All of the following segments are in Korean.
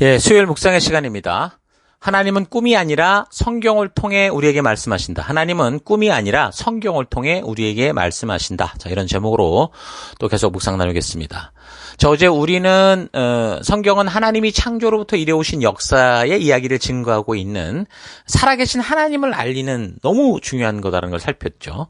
예, 수요일 묵상의 시간입니다. 하나님은 꿈이 아니라 성경을 통해 우리에게 말씀하신다. 하나님은 꿈이 아니라 성경을 통해 우리에게 말씀하신다. 자, 이런 제목으로 또 계속 묵상 나누겠습니다. 자, 어제 우리는 어, 성경은 하나님이 창조로부터 이래오신 역사의 이야기를 증거하고 있는 살아계신 하나님을 알리는 너무 중요한 거다라는 걸 살폈죠.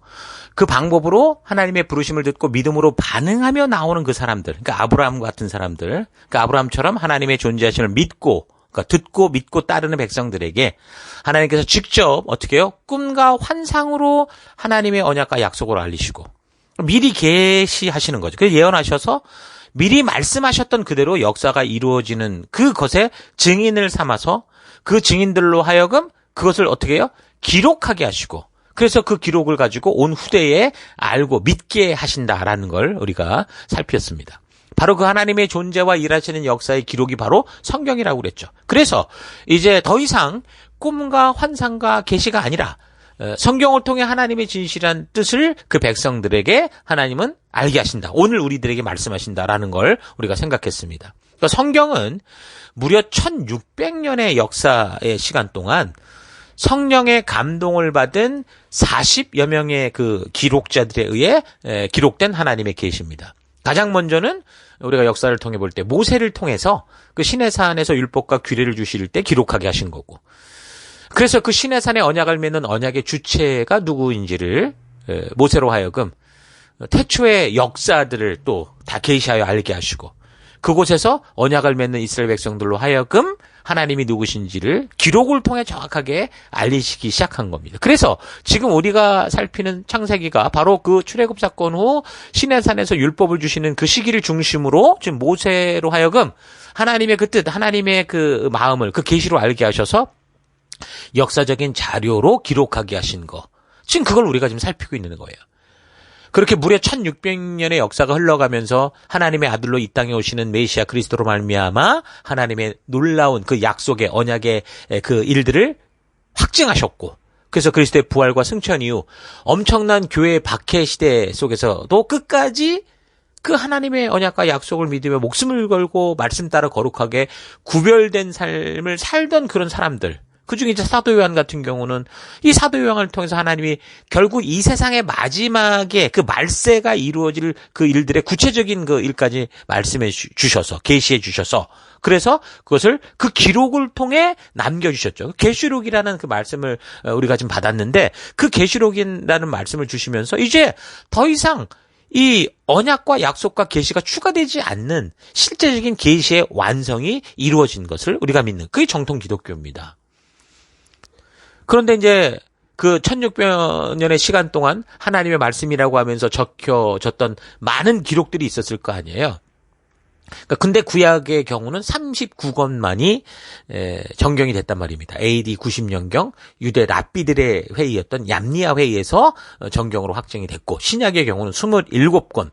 그 방법으로 하나님의 부르심을 듣고 믿음으로 반응하며 나오는 그 사람들, 그러니까 아브라함 같은 사람들, 그러니까 아브라함처럼 하나님의 존재하심을 믿고 그러니까 듣고 믿고 따르는 백성들에게 하나님께서 직접 어떻게 해요? 꿈과 환상으로 하나님의 언약과 약속을 알리시고 미리 계시하시는 거죠. 그래서 예언하셔서 미리 말씀하셨던 그대로 역사가 이루어지는 그것에 증인을 삼아서 그 증인들로 하여금 그것을 어떻게 해요? 기록하게 하시고 그래서 그 기록을 가지고 온 후대에 알고 믿게 하신다라는 걸 우리가 살폈습니다. 바로 그 하나님의 존재와 일하시는 역사의 기록이 바로 성경이라고 그랬죠. 그래서 이제 더 이상 꿈과 환상과 계시가 아니라 어, 성경을 통해 하나님의 진실한 뜻을 그 백성들에게 하나님은 알게 하신다. 오늘 우리들에게 말씀하신다라는 걸 우리가 생각했습니다. 그러니까 성경은 무려 1600년의 역사의 시간 동안 성령의 감동을 받은 40여 명의 그 기록자들에 의해 기록된 하나님의 계시입니다. 가장 먼저는 우리가 역사를 통해 볼 때 모세를 통해서 그 신의 산에서 율법과 규례를 주실 때 기록하게 하신 거고. 그래서 그 신의 산의 언약을 맺는 언약의 주체가 누구인지를 모세로 하여금 태초의 역사들을 또 다 계시하여 알게 하시고 그곳에서 언약을 맺는 이스라엘 백성들로 하여금 하나님이 누구신지를 기록을 통해 정확하게 알리시기 시작한 겁니다. 그래서 지금 우리가 살피는 창세기가 바로 그 출애굽 사건 후 시내산에서 율법을 주시는 그 시기를 중심으로 지금 모세로 하여금 하나님의 그 뜻, 하나님의 그 마음을 그 계시로 알게 하셔서 역사적인 자료로 기록하게 하신 거. 지금 그걸 우리가 지금 살피고 있는 거예요. 그렇게 무려 1600년의 역사가 흘러가면서 하나님의 아들로 이 땅에 오시는 메시아 그리스도로 말미암아 하나님의 놀라운 그 약속의 언약의 그 일들을 확증하셨고 그래서 그리스도의 부활과 승천 이후 엄청난 교회의 박해 시대 속에서도 끝까지 그 하나님의 언약과 약속을 믿으며 목숨을 걸고 말씀 따라 거룩하게 구별된 삶을 살던 그런 사람들 그 중에 이제 사도 요한 같은 경우는 이 사도 요한을 통해서 하나님이 결국 이 세상의 마지막에 그 말세가 이루어질 그 일들의 구체적인 그 일까지 말씀해 주셔서 계시해 주셔서 그래서 그것을 그 기록을 통해 남겨 주셨죠. 계시록이라는 그 말씀을 어, 우리가 지금 받았는데 그 계시록이라는 말씀을 주시면서 이제 더 이상 이 언약과 약속과 계시가 추가되지 않는 실제적인 계시의 완성이 이루어진 것을 우리가 믿는 그게 정통 기독교입니다. 그런데 이제 그 1600년의 시간 동안 하나님의 말씀이라고 하면서 적혀졌던 많은 기록들이 있었을 거 아니에요. 그러니까 근데 구약의 경우는 39권만이 에, 정경이 됐단 말입니다. AD 90년경 유대 랍비들의 회의였던 얌니아 회의에서 어, 정경으로 확정이 됐고 신약의 경우는 27권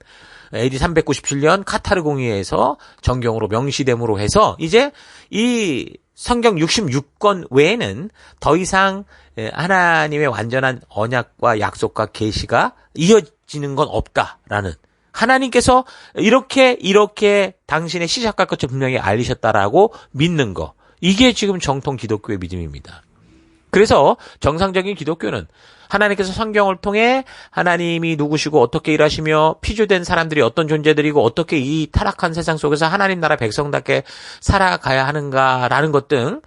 AD 397년 카타르 공의회에서 정경으로 명시됨으로 해서 이제 이 성경 66권 외에는 더 이상 하나님의 완전한 언약과 약속과 계시가 이어지는 건 없다라는 하나님께서 이렇게 이렇게 당신의 시작과 끝을 분명히 알리셨다라고 믿는 거 이게 지금 정통 기독교의 믿음입니다. 그래서 정상적인 기독교는 하나님께서 성경을 통해 하나님이 누구시고 어떻게 일하시며 피조된 사람들이 어떤 존재들이고 어떻게 이 타락한 세상 속에서 하나님 나라 백성답게 살아가야 하는가라는 것 등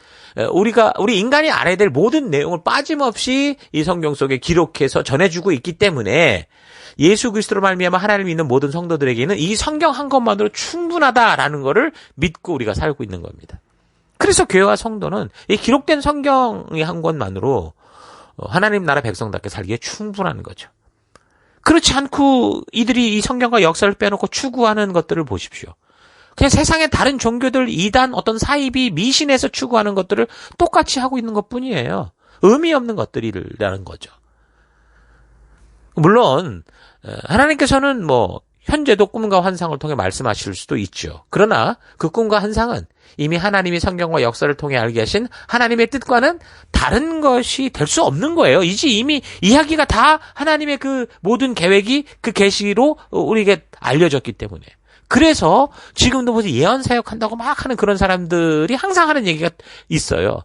우리가 우리 인간이 알아야 될 모든 내용을 빠짐없이 이 성경 속에 기록해서 전해주고 있기 때문에 예수 그리스도로 말미암아 하나님을 믿는 모든 성도들에게는 이 성경 한 것만으로 충분하다라는 것을 믿고 우리가 살고 있는 겁니다. 그래서 교회와 성도는 이 기록된 성경의 한 권만으로 어, 하나님 나라 백성답게 살기에 충분한 거죠. 그렇지 않고 이들이 이 성경과 역사를 빼놓고 추구하는 것들을 보십시오. 그냥 세상의 다른 종교들 이단 어떤 사이비 미신에서 추구하는 것들을 똑같이 하고 있는 것 뿐이에요. 의미 없는 것들이라는 거죠. 물론 하나님께서는 뭐 현재도 꿈과 환상을 통해 말씀하실 수도 있죠. 그러나 그 꿈과 환상은 이미 하나님이 성경과 역사를 통해 알게 하신 하나님의 뜻과는 다른 것이 될 수 없는 거예요. 이제 이미 이야기가 다 하나님의 그 모든 계획이 그 계시로 우리에게 알려졌기 때문에. 그래서 지금도 뭐지 예언 사역한다고 막 하는 그런 사람들이 항상 하는 얘기가 있어요.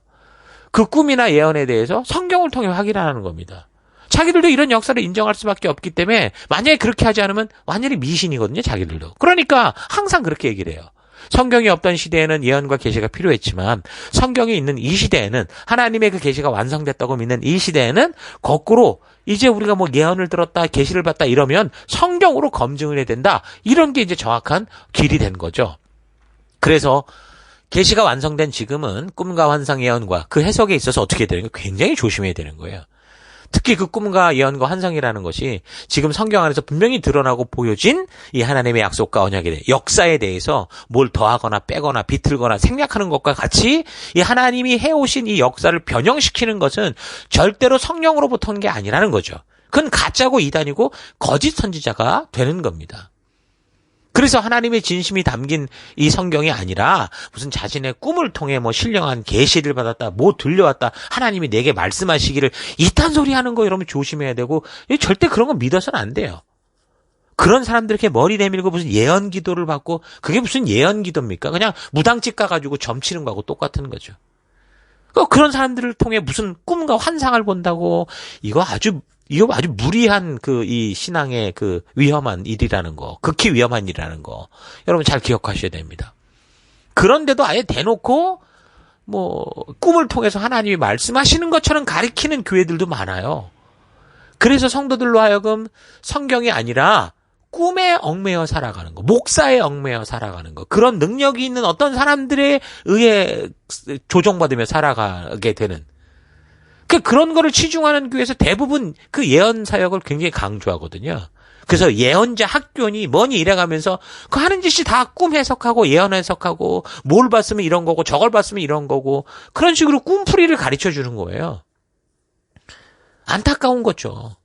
그 꿈이나 예언에 대해서 성경을 통해 확인하는 겁니다. 자기들도 이런 역사를 인정할 수밖에 없기 때문에 만약에 그렇게 하지 않으면 완전히 미신이거든요, 자기들도. 그러니까 항상 그렇게 얘기를 해요. 성경이 없던 시대에는 예언과 계시가 필요했지만 성경이 있는 이 시대에는 하나님의 그 계시가 완성됐다고 믿는 이 시대에는 거꾸로 이제 우리가 뭐 예언을 들었다, 계시를 봤다 이러면 성경으로 검증을 해야 된다. 이런 게 이제 정확한 길이 된 거죠. 그래서 계시가 완성된 지금은 꿈과 환상 예언과 그 해석에 있어서 어떻게 되는 거 굉장히 조심해야 되는 거예요. 특히 그 꿈과 예언과 환상이라는 것이 지금 성경 안에서 분명히 드러나고 보여진 이 하나님의 약속과 언약에 역사에 대해서 뭘 더하거나 빼거나 비틀거나 생략하는 것과 같이 이 하나님이 해오신 이 역사를 변형시키는 것은 절대로 성령으로부터 온 게 아니라는 거죠. 그건 가짜고 이단이고 거짓 선지자가 되는 겁니다. 그래서 하나님의 진심이 담긴 이 성경이 아니라 무슨 자신의 꿈을 통해 뭐 신령한 계시를 받았다, 뭐 들려왔다, 하나님이 내게 말씀하시기를 이딴 소리 하는 거 여러분 조심해야 되고 절대 그런 거 믿어서는 안 돼요. 그런 사람들 이렇게 머리 내밀고 무슨 예언 기도를 받고 그게 무슨 예언 기도입니까? 그냥 무당집 가가지고 점치는 거하고 똑같은 거죠. 그 그런 사람들을 통해 무슨 꿈과 환상을 본다고 이거 아주 이거 아주 무리한 그 이 신앙의 그 위험한 일이라는 거, 극히 위험한 일이라는 거, 여러분 잘 기억하셔야 됩니다. 그런데도 아예 대놓고 뭐 꿈을 통해서 하나님이 말씀하시는 것처럼 가리키는 교회들도 많아요. 그래서 성도들로 하여금 성경이 아니라 꿈에 얽매여 살아가는 거, 목사에 얽매여 살아가는 거, 그런 능력이 있는 어떤 사람들에 의해 조종받으며 살아가게 되는 그 그런 거를 치중하는 교회에서 대부분 그 예언 사역을 굉장히 강조하거든요. 그래서 예언자 학교니 뭐니 이래가면서 그 하는 짓이 다 꿈 해석하고 예언 해석하고 뭘 봤으면 이런 거고 저걸 봤으면 이런 거고 그런 식으로 꿈풀이를 가르쳐 주는 거예요. 안타까운 거죠.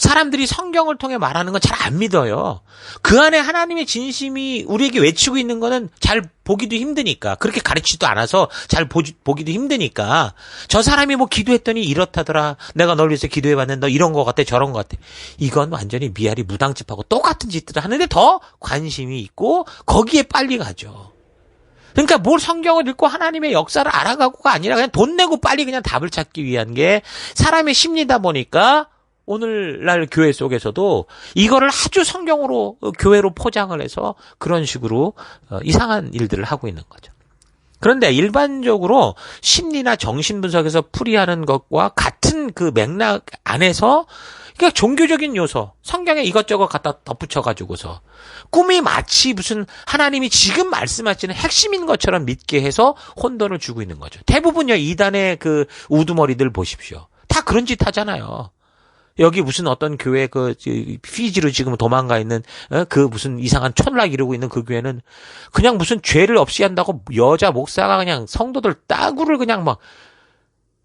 사람들이 성경을 통해 말하는 건 잘 안 믿어요. 그 안에 하나님의 진심이 우리에게 외치고 있는 거는 잘 보기도 힘드니까. 그렇게 가르치지도 않아서 잘 보, 보기도 힘드니까. 저 사람이 뭐 기도했더니 이렇다더라. 내가 널 위해서 기도해봤는데 너 이런 거 같아 저런 거 같아. 이건 완전히 미아리 무당집하고 똑같은 짓들을 하는데 더 관심이 있고 거기에 빨리 가죠. 그러니까 뭘 성경을 읽고 하나님의 역사를 알아가고가 아니라 그냥 돈 내고 빨리 그냥 답을 찾기 위한 게 사람의 심리다 보니까 오늘날 교회 속에서도 이거를 아주 성경으로 어, 교회로 포장을 해서 그런 식으로 어, 이상한 일들을 하고 있는 거죠. 그런데 일반적으로 심리나 정신 분석에서 풀이하는 것과 같은 그 맥락 안에서 그러니까 종교적인 요소, 성경에 이것저것 갖다 덧붙여 가지고서 꿈이 마치 무슨 하나님이 지금 말씀하시는 핵심인 것처럼 믿게 해서 혼돈을 주고 있는 거죠. 대부분요 이단의 그 우두머리들 보십시오. 다 그런 짓 하잖아요. 여기 무슨 어떤 교회 그 피지로 지금 도망가 있는 어? 그 무슨 이상한 촌락 이루고 있는 그 교회는 그냥 무슨 죄를 없이 한다고 여자 목사가 그냥 성도들 따구를 그냥 막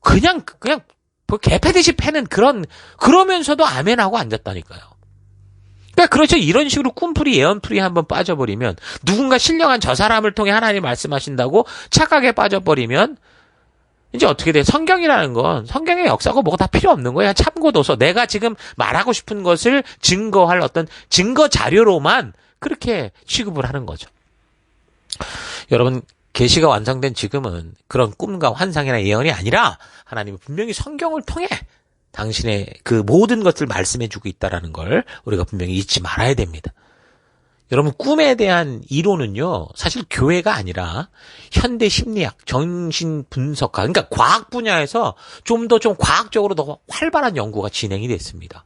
그냥 그냥 뭐 개패듯이 패는 그런 그러면서도 아멘하고 앉았다니까요. 그러니까 그렇죠. 이런 식으로 꿈풀이 예언풀이 한번 빠져버리면 누군가 신령한 저 사람을 통해 하나님 말씀하신다고 착각에 빠져버리면 이제 어떻게 돼? 성경이라는 건 성경의 역사고 뭐가 다 필요 없는 거야. 참고도서. 내가 지금 말하고 싶은 것을 증거할 어떤 증거 자료로만 그렇게 취급을 하는 거죠. 여러분, 계시가 완성된 지금은 그런 꿈과 환상이나 예언이 아니라 하나님이 분명히 성경을 통해 당신의 그 모든 것을 말씀해 주고 있다라는 걸 우리가 분명히 잊지 말아야 됩니다. 여러분 꿈에 대한 이론은요 사실 교회가 아니라 현대 심리학, 정신 분석학, 그러니까 과학 분야에서 좀더좀 과학적으로 더 활발한 연구가 진행이 됐습니다.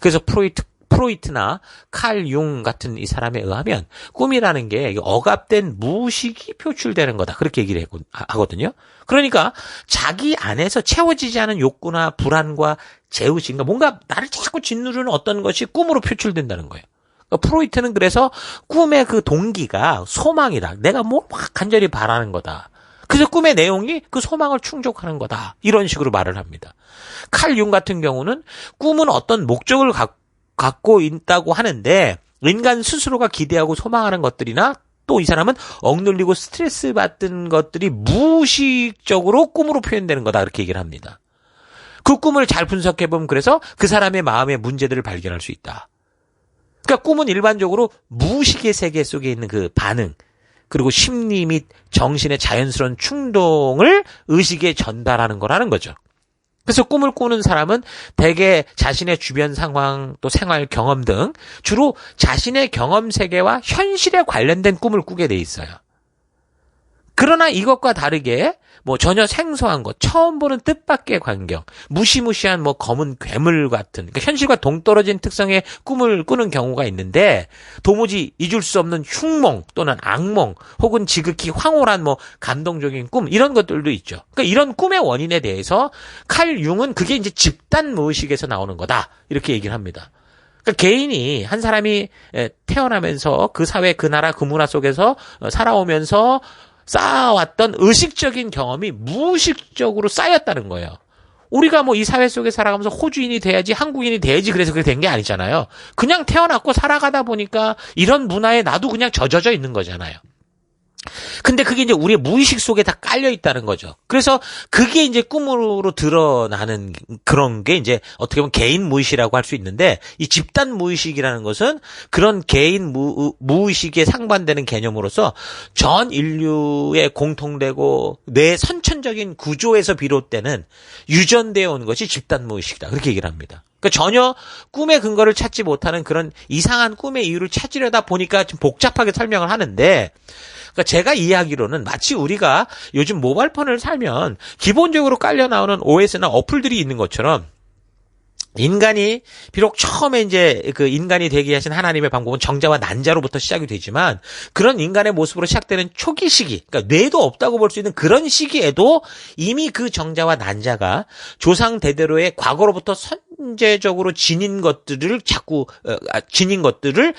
그래서 프로이트 프로이트나 칼 융 같은 이 사람에 의하면 꿈이라는 게 억압된 무식이 표출되는 거다. 그렇게 얘기를 하거든요. 그러니까 자기 안에서 채워지지 않은 욕구나 불안과 제우심과 뭔가 나를 자꾸 짓누르는 어떤 것이 꿈으로 표출된다는 거예요. 그러니까 프로이트는 그래서 꿈의 그 동기가 소망이다. 내가 뭐막 간절히 바라는 거다. 그래서 꿈의 내용이 그 소망을 충족하는 거다. 이런 식으로 말을 합니다. 칼 융 같은 경우는 꿈은 어떤 목적을 갖고 있다고 하는데 인간 스스로가 기대하고 소망하는 것들이나 또 이 사람은 억눌리고 스트레스 받던 것들이 무의식적으로 꿈으로 표현되는 거다. 이렇게 얘기를 합니다. 그 꿈을 잘 분석해보면 그래서 그 사람의 마음의 문제들을 발견할 수 있다. 그러니까 꿈은 일반적으로 무의식의 세계 속에 있는 그 반응, 그리고 심리 및 정신의 자연스러운 충동을 의식에 전달하는 거라는 거죠. 그래서 꿈을 꾸는 사람은 대개 자신의 주변 상황 또 생활 경험 등 주로 자신의 경험 세계와 현실에 관련된 꿈을 꾸게 돼 있어요. 그러나 이것과 다르게 뭐 전혀 생소한 것, 처음 보는 뜻밖의 광경, 무시무시한 뭐 검은 괴물 같은 그러니까 현실과 동떨어진 특성의 꿈을 꾸는 경우가 있는데 도무지 잊을 수 없는 흉몽 또는 악몽 혹은 지극히 황홀한 뭐 감동적인 꿈 이런 것들도 있죠. 그러니까 이런 꿈의 원인에 대해서 칼 융은 그게 이제 집단 무의식에서 나오는 거다 이렇게 얘기를 합니다. 그러니까 개인이 한 사람이 태어나면서 그 사회 그 나라 그 문화 속에서 살아오면서 쌓아왔던 의식적인 경험이 무의식적으로 쌓였다는 거예요. 우리가 뭐 이 사회 속에 살아가면서 호주인이 돼야지 한국인이 돼야지 그래서 그게 된 게 아니잖아요. 그냥 태어났고 살아가다 보니까 이런 문화에 나도 그냥 젖어져 있는 거잖아요. 근데 그게 이제 우리의 무의식 속에 다 깔려 있다는 거죠. 그래서 그게 이제 꿈으로 드러나는 그런 게 이제 어떻게 보면 개인 무의식이라고 할 수 있는데 이 집단 무의식이라는 것은 그런 개인 무, 무의식에 상반되는 개념으로서 전 인류의 공통되고 뇌 선천적인 구조에서 비롯되는 유전되어 온 것이 집단 무의식이다. 그렇게 얘기를 합니다. 그러니까 전혀 꿈의 근거를 찾지 못하는 그런 이상한 꿈의 이유를 찾으려다 보니까 좀 복잡하게 설명을 하는데 그러니까 제가 이해하기로는 마치 우리가 요즘 모바일폰을 살면 기본적으로 깔려 나오는 OS나 어플들이 있는 것처럼 인간이 비록 처음에 이제 그 인간이 되게 하신 하나님의 방법은 정자와 난자로부터 시작이 되지만 그런 인간의 모습으로 시작되는 초기 시기, 그러니까 뇌도 없다고 볼 수 있는 그런 시기에도 이미 그 정자와 난자가 조상 대대로의 과거로부터 선 제적으로 지닌 것들을 자꾸 어, 아, 지닌 것들을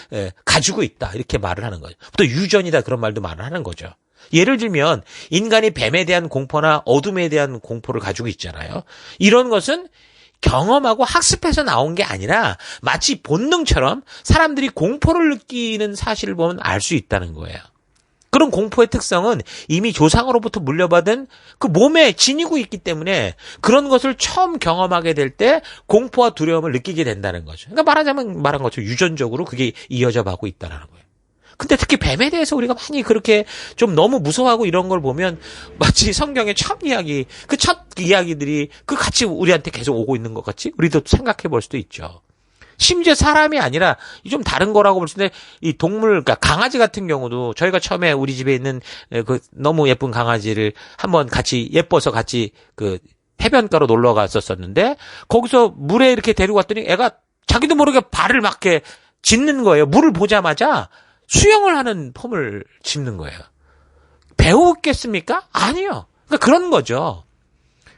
가지고 있다 이렇게 말을 하는 거죠. 또 유전이다 그런 말도 말을 하는 거죠. 예를 들면 인간이 뱀에 대한 공포나 어둠에 대한 공포를 가지고 있잖아요. 이런 것은 경험하고 학습해서 나온 게 아니라 마치 본능처럼 사람들이 공포를 느끼는 사실을 보면 알 수 있다는 거예요. 그런 공포의 특성은 이미 조상으로부터 물려받은 그 몸에 지니고 있기 때문에 그런 것을 처음 경험하게 될 때 공포와 두려움을 느끼게 된다는 거죠. 그러니까 말하자면 말한 것처럼 유전적으로 그게 이어져 가고 있다는 거예요. 근데 특히 뱀에 대해서 우리가 많이 그렇게 좀 너무 무서워하고 이런 걸 보면 마치 성경의 첫 이야기, 그 첫 이야기들이 그 같이 우리한테 계속 오고 있는 것 같지? 우리도 생각해 볼 수도 있죠. 심지어 사람이 아니라 좀 다른 거라고 볼 수 있는데 이 동물 그러니까 강아지 같은 경우도 저희가 처음에 우리 집에 있는 그 너무 예쁜 강아지를 한번 같이 예뻐서 같이 그 해변가로 놀러 갔었었는데 거기서 물에 이렇게 데리고 왔더니 애가 자기도 모르게 발을 막 이렇게 짖는 거예요. 물을 보자마자 수영을 하는 폼을 짓는 거예요. 배우겠습니까? 아니요. 그러니까 그런 거죠.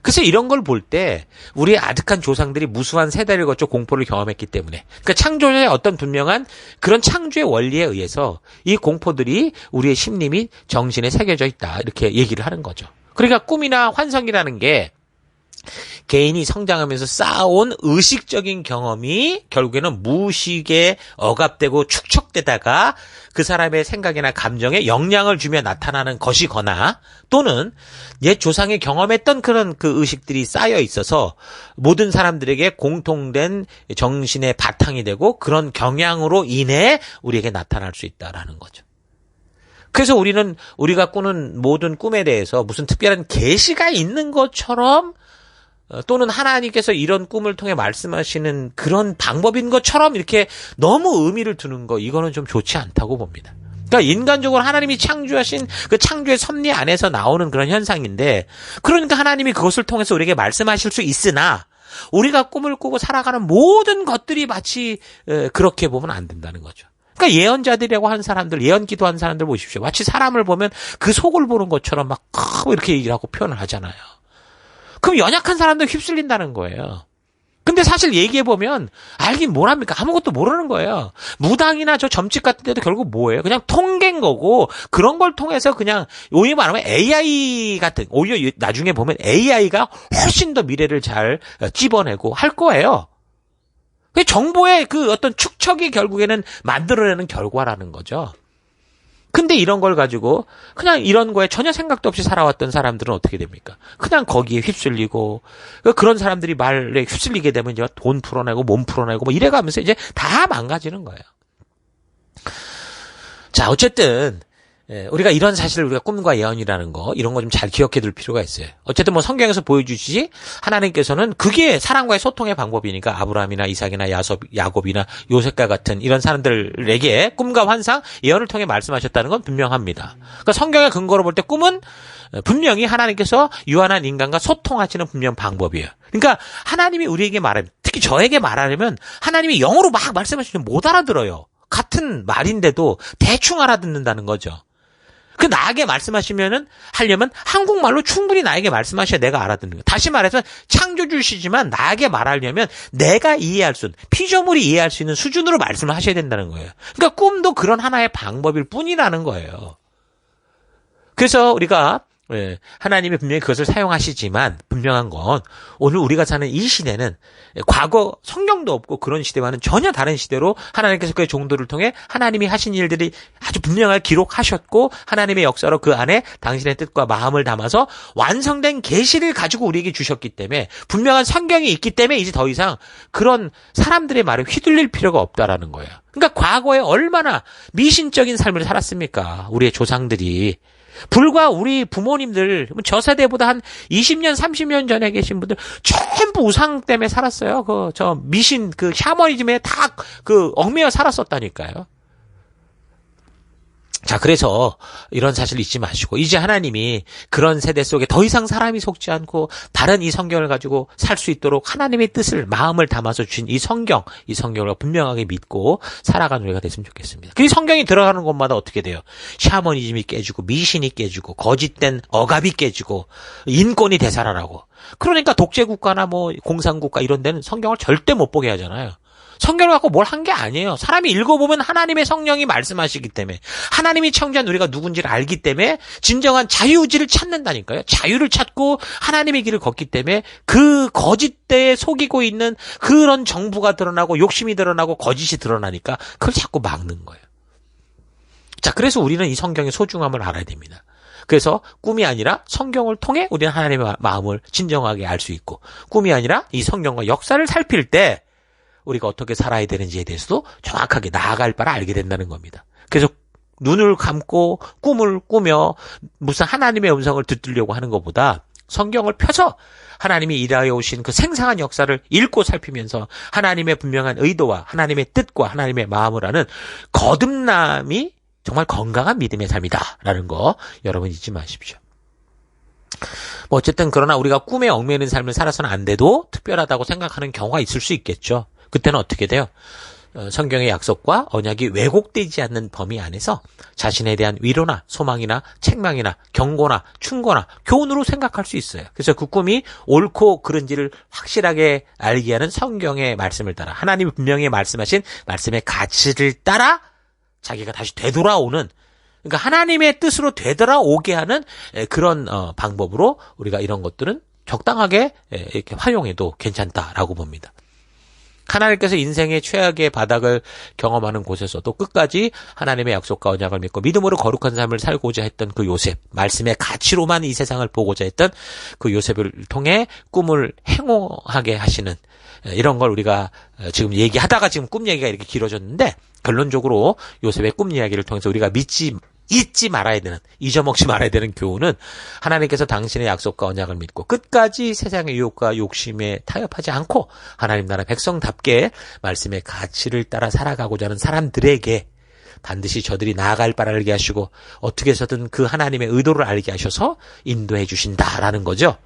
그래서 이런 걸 볼 때 우리의 아득한 조상들이 무수한 세대를 거쳐 공포를 경험했기 때문에 그러니까 창조의 어떤 분명한 그런 창조의 원리에 의해서 이 공포들이 우리의 심리 및 정신에 새겨져 있다 이렇게 얘기를 하는 거죠. 그러니까 꿈이나 환상이라는 게 개인이 성장하면서 쌓아온 의식적인 경험이 결국에는 무의식에 억압되고 축적되다가 그 사람의 생각이나 감정에 영향을 주며 나타나는 것이거나 또는 옛 조상이 경험했던 그런 그 의식들이 쌓여 있어서 모든 사람들에게 공통된 정신의 바탕이 되고 그런 경향으로 인해 우리에게 나타날 수 있다라는 거죠. 그래서 우리는 우리가 꾸는 모든 꿈에 대해서 무슨 특별한 계시가 있는 것처럼 어, 또는 하나님께서 이런 꿈을 통해 말씀하시는 그런 방법인 것처럼 이렇게 너무 의미를 두는 거 이거는 좀 좋지 않다고 봅니다. 그러니까 인간적으로 하나님이 창조하신 그 창조의 섭리 안에서 나오는 그런 현상인데 그러니까 하나님이 그것을 통해서 우리에게 말씀하실 수 있으나 우리가 꿈을 꾸고 살아가는 모든 것들이 마치 그렇게 보면 안 된다는 거죠. 그러니까 예언자들이라고 하는 사람들, 예언 기도하는 사람들 보십시오. 마치 사람을 보면 그 속을 보는 것처럼 막 이렇게 얘기를 하고 표현을 하잖아요. 그럼 연약한 사람들 휩쓸린다는 거예요. 근데 사실 얘기해보면 알긴 뭘 합니까? 아무것도 모르는 거예요. 무당이나 저 점집 같은 데도 결국 뭐예요? 그냥 통계인 거고 그런 걸 통해서 그냥 오히 말하면 AI 같은 오히려 나중에 보면 AI가 훨씬 더 미래를 잘 찝어내고 할 거예요. 정보의 그 어떤 축척이 결국에는 만들어내는 결과라는 거죠. 근데 이런 걸 가지고 그냥 이런 거에 전혀 생각도 없이 살아왔던 사람들은 어떻게 됩니까? 그냥 거기에 휩쓸리고 그런 사람들이 말에 휩쓸리게 되면 이제 돈 풀어내고 몸 풀어내고 뭐 이래가면서 이제 다 망가지는 거예요. 자, 어쨌든 예, 우리가 이런 사실을 우리가 꿈과 예언이라는 거 이런 거 좀 잘 기억해 둘 필요가 있어요. 어쨌든 뭐 성경에서 보여주시지 하나님께서는 그게 사람과의 소통의 방법이니까 아브라함이나 이삭이나 야섭, 야곱이나 요셉과 같은 이런 사람들에게 꿈과 환상, 예언을 통해 말씀하셨다는 건 분명합니다. 그러니까 성경의 근거로 볼 때 꿈은 분명히 하나님께서 유한한 인간과 소통하시는 분명 방법이에요. 그러니까 하나님이 우리에게 말하면 특히 저에게 말하려면 하나님이 영어로 막 말씀하시면 못 알아들어요. 같은 말인데도 대충 알아듣는다는 거죠. 그 나에게 말씀하시면은 하려면 한국말로 충분히 나에게 말씀하셔야 내가 알아듣는 거예요. 다시 말해서 창조주시지만 나에게 말하려면 내가 이해할 수, 있는 피조물이 이해할 수 있는 수준으로 말씀을 하셔야 된다는 거예요. 그러니까 꿈도 그런 하나의 방법일 뿐이라는 거예요. 그래서 우리가 예, 하나님이 분명히 그것을 사용하시지만 분명한 건 오늘 우리가 사는 이 시대는 과거 성경도 없고 그런 시대와는 전혀 다른 시대로 하나님께서 그의 종도를 통해 하나님이 하신 일들이 아주 분명하게 기록하셨고 하나님의 역사로 그 안에 당신의 뜻과 마음을 담아서 완성된 계시를 가지고 우리에게 주셨기 때문에 분명한 성경이 있기 때문에 이제 더 이상 그런 사람들의 말에 휘둘릴 필요가 없다라는 거예요. 그러니까 과거에 얼마나 미신적인 삶을 살았습니까? 우리의 조상들이 불과 우리 부모님들 저 세대보다 한 20년, 30년 전에 계신 분들 전부 우상 때문에 살았어요. 그 저 미신 그 샤머니즘에 다 그 얽매여 살았었다니까요. 자, 그래서 이런 사실 잊지 마시고, 이제 하나님이 그런 세대 속에 더 이상 사람이 속지 않고 다른 이 성경을 가지고 살 수 있도록 하나님의 뜻을, 마음을 담아서 주신 이 성경, 이 성경을 분명하게 믿고 살아가는 우리가 됐으면 좋겠습니다. 그 성경이 들어가는 곳마다 어떻게 돼요? 샤머니즘이 깨지고, 미신이 깨지고, 거짓된 억압이 깨지고, 인권이 되살아나고. 그러니까 독재국가나 뭐 공산국가 이런 데는 성경을 절대 못 보게 하잖아요. 성경을 갖고 뭘 한 게 아니에요. 사람이 읽어보면 하나님의 성령이 말씀하시기 때문에 하나님이 창조한 우리가 누군지를 알기 때문에 진정한 자유지를 찾는다니까요. 자유를 찾고 하나님의 길을 걷기 때문에 그 거짓대에 속이고 있는 그런 정부가 드러나고 욕심이 드러나고 거짓이 드러나니까 그걸 자꾸 막는 거예요. 자, 그래서 우리는 이 성경의 소중함을 알아야 됩니다. 그래서 꿈이 아니라 성경을 통해 우리는 하나님의 마음을 진정하게 알 수 있고 꿈이 아니라 이 성경과 역사를 살필 때 우리가 어떻게 살아야 되는지에 대해서도 정확하게 나아갈 바를 알게 된다는 겁니다. 그래서 눈을 감고 꿈을 꾸며 무슨 하나님의 음성을 듣으려고 하는 것보다 성경을 펴서 하나님이 일하여 오신 그 생생한 역사를 읽고 살피면서 하나님의 분명한 의도와 하나님의 뜻과 하나님의 마음을 아는 거듭남이 정말 건강한 믿음의 삶이다라는 거 여러분 잊지 마십시오. 뭐 어쨌든 그러나 우리가 꿈에 얽매이는 삶을 살아서는 안 돼도 특별하다고 생각하는 경우가 있을 수 있겠죠. 그때는 어떻게 돼요? 어, 성경의 약속과 언약이 왜곡되지 않는 범위 안에서 자신에 대한 위로나 소망이나 책망이나 경고나 충고나 교훈으로 생각할 수 있어요. 그래서 그 꿈이 옳고 그른지를 확실하게 알게 하는 성경의 말씀을 따라 하나님이 분명히 말씀하신 말씀의 가치를 따라 자기가 다시 되돌아오는 그러니까 하나님의 뜻으로 되돌아오게 하는 그런 어, 방법으로 우리가 이런 것들은 적당하게 이렇게 활용해도 괜찮다라고 봅니다. 하나님께서 인생의 최악의 바닥을 경험하는 곳에서도 끝까지 하나님의 약속과 언약을 믿고 믿음으로 거룩한 삶을 살고자 했던 그 요셉, 말씀의 가치로만 이 세상을 보고자 했던 그 요셉을 통해 꿈을 행호하게 하시는 이런 걸 우리가 지금 얘기하다가 지금 꿈 얘기가 이렇게 길어졌는데 결론적으로 요셉의 꿈 이야기를 통해서 우리가 믿지 잊지 말아야 되는, 잊어먹지 말아야 되는 교훈은 하나님께서 당신의 약속과 언약을 믿고 끝까지 세상의 유혹과 욕심에 타협하지 않고 하나님 나라 백성답게 말씀의 가치를 따라 살아가고자 하는 사람들에게 반드시 저들이 나아갈 바를 알게 하시고 어떻게 해서든 그 하나님의 의도를 알게 하셔서 인도해 주신다라는 거죠.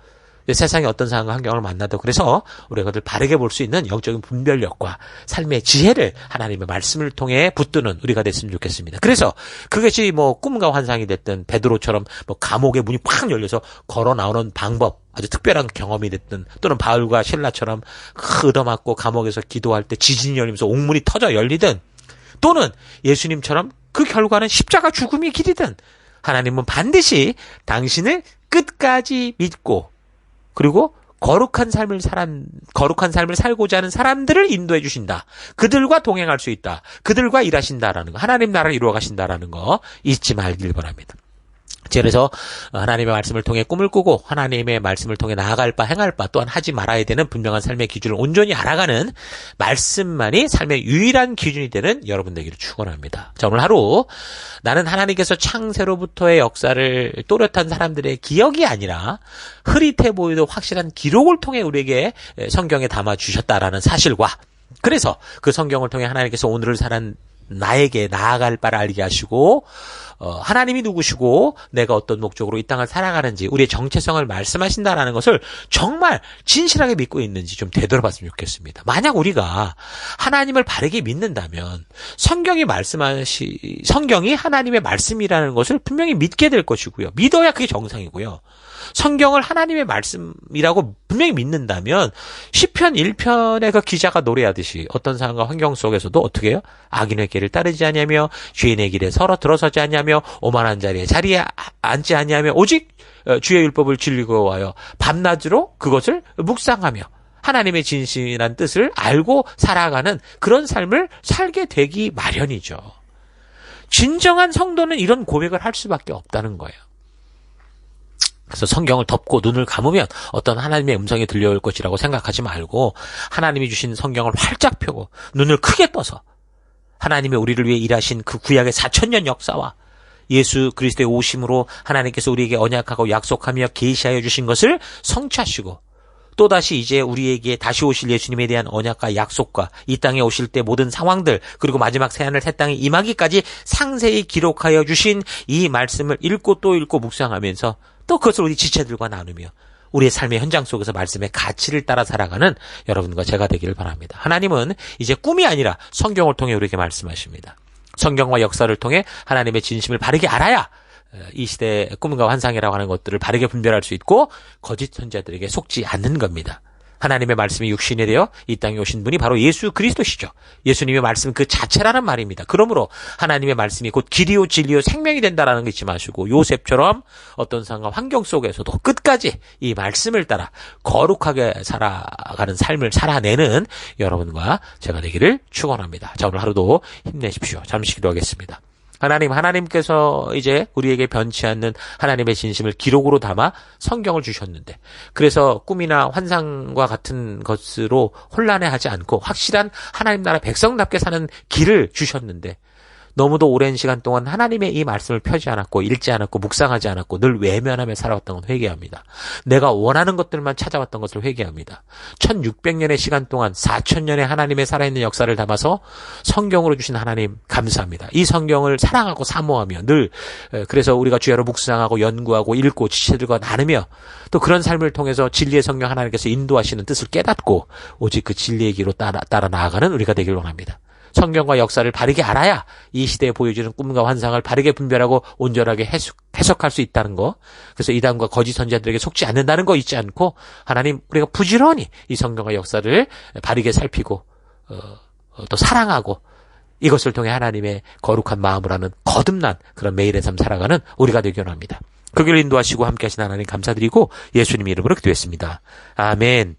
세상에 어떤 상황과 환경을 만나도 그래서 우리가 그들 바르게 볼 수 있는 영적인 분별력과 삶의 지혜를 하나님의 말씀을 통해 붙드는 우리가 됐으면 좋겠습니다. 그래서 그것이 뭐 꿈과 환상이 됐든 베드로처럼 뭐 감옥의 문이 팍 열려서 걸어 나오는 방법 아주 특별한 경험이 됐든 또는 바울과 신라처럼 얻어맞고 감옥에서 기도할 때 지진이 열리면서 옥문이 터져 열리든 또는 예수님처럼 그 결과는 십자가 죽음이 길이든 하나님은 반드시 당신을 끝까지 믿고 그리고 거룩한 삶을 사람 거룩한 삶을 살고자 하는 사람들을 인도해 주신다. 그들과 동행할 수 있다. 그들과 일하신다라는 거. 하나님 나라를 이루어 가신다라는 거 잊지 말길 바랍니다. 그래서 하나님의 말씀을 통해 꿈을 꾸고 하나님의 말씀을 통해 나아갈 바 행할 바 또한 하지 말아야 되는 분명한 삶의 기준을 온전히 알아가는 말씀만이 삶의 유일한 기준이 되는 여러분 되기를 축원합니다. 자 오늘 하루 나는 하나님께서 창세로부터의 역사를 또렷한 사람들의 기억이 아니라 흐릿해 보이도 확실한 기록을 통해 우리에게 성경에 담아 주셨다라는 사실과 그래서 그 성경을 통해 하나님께서 오늘을 사는 나에게 나아갈 바를 알게 하시고 어, 하나님이 누구시고 내가 어떤 목적으로 이 땅을 살아가는지 우리의 정체성을 말씀하신다라는 것을 정말 진실하게 믿고 있는지 좀 되돌아봤으면 좋겠습니다. 만약 우리가 하나님을 바르게 믿는다면 성경이 말씀하시 성경이 하나님의 말씀이라는 것을 분명히 믿게 될 것이고요. 믿어야 그게 정상이고요. 성경을 하나님의 말씀이라고 분명히 믿는다면 시편 1편의 그 기자가 노래하듯이 어떤 상황과 환경 속에서도 어떻게 해요? 악인의 길을 따르지 아니하며 죄인의 길에 서로 들어서지 아니하며 오만한 자리에 자리에 앉지 아니하며 오직 어, 주의 율법을 진리고 와요. 밤낮으로 그것을 묵상하며 하나님의 진실한 뜻을 알고 살아가는 그런 삶을 살게 되기 마련이죠. 진정한 성도는 이런 고백을 할 수밖에 없다는 거예요. 그래서 성경을 덮고 눈을 감으면 어떤 하나님의 음성이 들려올 것이라고 생각하지 말고 하나님이 주신 성경을 활짝 펴고 눈을 크게 떠서 하나님의 우리를 위해 일하신 그 구약의 4천년 역사와 예수 그리스도의 오심으로 하나님께서 우리에게 언약하고 약속하며 계시하여 주신 것을 성취하시고 또다시 이제 우리에게 다시 오실 예수님에 대한 언약과 약속과 이 땅에 오실 때 모든 상황들 그리고 마지막 새하늘 새 땅에 임하기까지 상세히 기록하여 주신 이 말씀을 읽고 또 읽고 묵상하면서 또 그것을 우리 지체들과 나누며 우리의 삶의 현장 속에서 말씀의 가치를 따라 살아가는 여러분과 제가 되기를 바랍니다. 하나님은 이제 꿈이 아니라 성경을 통해 우리에게 말씀하십니다. 성경과 역사를 통해 하나님의 진심을 바르게 알아야 이 시대의 꿈과 환상이라고 하는 것들을 바르게 분별할 수 있고 거짓 선자들에게 속지 않는 겁니다. 하나님의 말씀이 육신이 되어 이 땅에 오신 분이 바로 예수 그리스도시죠. 예수님의 말씀 그 자체라는 말입니다. 그러므로 하나님의 말씀이 곧 길이요 진리요 생명이 된다라는 거 잊지 마시고 요셉처럼 어떤 상황 환경 속에서도 끝까지 이 말씀을 따라 거룩하게 살아가는 삶을 살아내는 여러분과 제가 되기를 축원합니다. 자 오늘 하루도 힘내십시오. 잠시 기도하겠습니다. 하나님, 하나님께서 이제 우리에게 변치 않는 하나님의 진심을 기록으로 담아 성경을 주셨는데, 그래서 꿈이나 환상과 같은 것으로 혼란해하지 않고 확실한 하나님 나라 백성답게 사는 길을 주셨는데, 너무도 오랜 시간 동안 하나님의 이 말씀을 펴지 않았고 읽지 않았고 묵상하지 않았고 늘 외면하며 살아왔던 건 회개합니다. 내가 원하는 것들만 찾아왔던 것을 회개합니다. 1600년의 시간 동안 4000년의 하나님의 살아있는 역사를 담아서 성경으로 주신 하나님 감사합니다. 이 성경을 사랑하고 사모하며 늘 그래서 우리가 주야로 묵상하고 연구하고 읽고 지체들과 나누며 또 그런 삶을 통해서 진리의 성경 하나님께서 인도하시는 뜻을 깨닫고 오직 그 진리의 길로 따라, 따라 나아가는 우리가 되길 원합니다. 성경과 역사를 바르게 알아야 이 시대에 보여주는 꿈과 환상을 바르게 분별하고 온전하게 해석, 해석할 수 있다는 거. 그래서 이단과 거짓 선자들에게 속지 않는다는 거 잊지 않고 하나님 우리가 부지런히 이 성경과 역사를 바르게 살피고 어, 어, 또 사랑하고 이것을 통해 하나님의 거룩한 마음을 하는 거듭난 그런 매일의 삶 살아가는 우리가 되기 원합니다. 그 길을 인도하시고 함께 하신 하나님 감사드리고 예수님 이름으로 기도했습니다. 아멘.